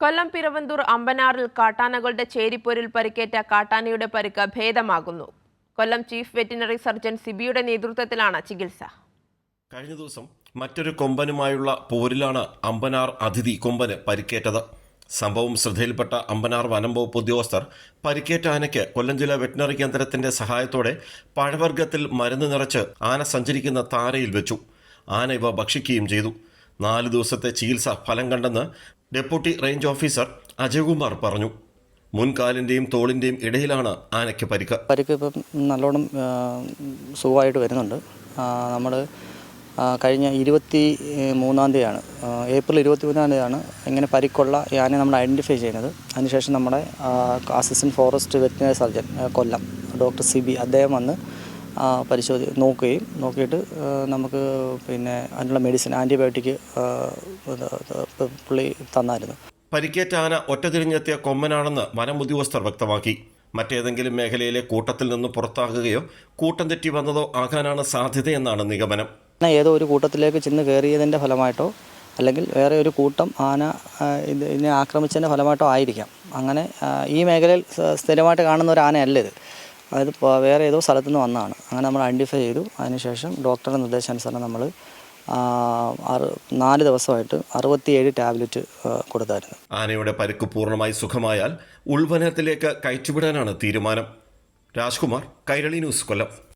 കൊല്ലം പിരവന്തൂർ അമ്പനാറിൽ കാട്ടാനകളുടെ ചേരിപ്പോരിൽ പരിക്കേറ്റ കാട്ടാനയുടെ പരിക്ക് ഭേദമാകുന്നു കൊല്ലം ചീഫ് വെറ്റിനറി സർജൻ സിബിയുടെ നേതൃത്വത്തിലാണ് ചികിത്സ. കഴിഞ്ഞ ദിവസം മറ്റൊരു കൊമ്പനുമായുള്ള പോരിലാണ് അമ്പനാർ അതിഥി കൊമ്പന് പരിക്കേറ്റത്. സംഭവം ശ്രദ്ധയിൽപ്പെട്ട അമ്പനാർ വനം വകുപ്പ് ഉദ്യോഗസ്ഥർ പരിക്കേറ്റ ആനയ്ക്ക് കൊല്ലം ജില്ലാ വെറ്റിനറി കേന്ദ്രത്തിന്റെ സഹായത്തോടെ പഴവർഗത്തിൽ മരുന്ന് നിറച്ച് ആന സഞ്ചരിക്കുന്ന താരയിൽ വെച്ചു. ആന ഇവ ഭക്ഷിക്കുകയും ചെയ്തു. നാല് ദിവസത്തെ ചികിത്സ ഫലം കണ്ടെന്ന് ഡെപ്യൂട്ടി റേഞ്ച് ഓഫീസർ അജയകുമാർ പറഞ്ഞു. മുൻകാലിന്റെയും തോളിന്റെയും ഇടയിലാണ് ആനയ്ക്ക് പരിക്ക്. പരിക്ക് ഇപ്പം നല്ലോണം സുഖമായിട്ട് വരുന്നുണ്ട്. നമ്മൾ കഴിഞ്ഞ ഇരുപത്തി മൂന്നാം തീയതിയാണ് ഏപ്രിൽ ഇരുപത്തി മൂന്നാം തീയതിയാണ് ഇങ്ങനെ പരിക്കുള്ള യാനെ നമ്മൾ ഐഡന്റിഫൈ ചെയ്യുന്നത്. അതിനുശേഷം നമ്മുടെ assistant forest veterinary surgeon Kollam doctor Sibi അദ്ദേഹം വന്ന് പരിശോധി നോക്കുകയും നോക്കിയിട്ട് നമുക്ക് പിന്നെ അതിനുള്ള മെഡിസിൻ ആന്റിബയോട്ടിക് പുള്ളി തന്നായിരുന്നു. പരിക്കേറ്റ ആന ഒറ്റതിരിഞ്ഞെത്തിയ കൊമ്മനാണെന്ന് വനം ഉദ്യോഗസ്ഥർ വ്യക്തമാക്കി. മറ്റേതെങ്കിലും മേഖലയിലെ കൂട്ടത്തിൽ നിന്ന് പുറത്താകുകയോ കൂട്ടം തെറ്റി വന്നതോ ആകാനാണ് സാധ്യതയെന്നാണ് നിഗമനം. ഏതോ ഒരു കൂട്ടത്തിലേക്ക് ചെന്ന് കയറിയതിന്റെ ഫലമായിട്ടോ അല്ലെങ്കിൽ വേറെ ഒരു കൂട്ടം ആന ഇത് ഇതിനെ ആക്രമിച്ചതിന്റെ ഫലമായിട്ടോ ആയിരിക്കാം. അങ്ങനെ ഈ മേഖലയിൽ സ്ഥിരമായിട്ട് കാണുന്ന ഒരു ആനയല്ല ഇത്. അതായത് വേറെ ഏതോ സ്ഥലത്തു നിന്ന് വന്നതാണ്. അങ്ങനെ നമ്മൾ ഐഡന്റിഫൈ ചെയ്തു. അതിനുശേഷം ഡോക്ടറുടെ നിർദ്ദേശാനുസരണം നമ്മൾ നാല് ദിവസമായിട്ട് അറുപത്തിയേഴ് ടാബ്ലറ്റ് കൊടുത്തായിരുന്നു. ആനയുടെ പരുക്ക് പൂർണമായി സുഖമായാൽ ഉൾവനത്തിലേക്ക് കയറ്റിവിടാനാണ് തീരുമാനം. രാജ്കുമാർ കൈരളി ന്യൂസ് കൊല്ലം.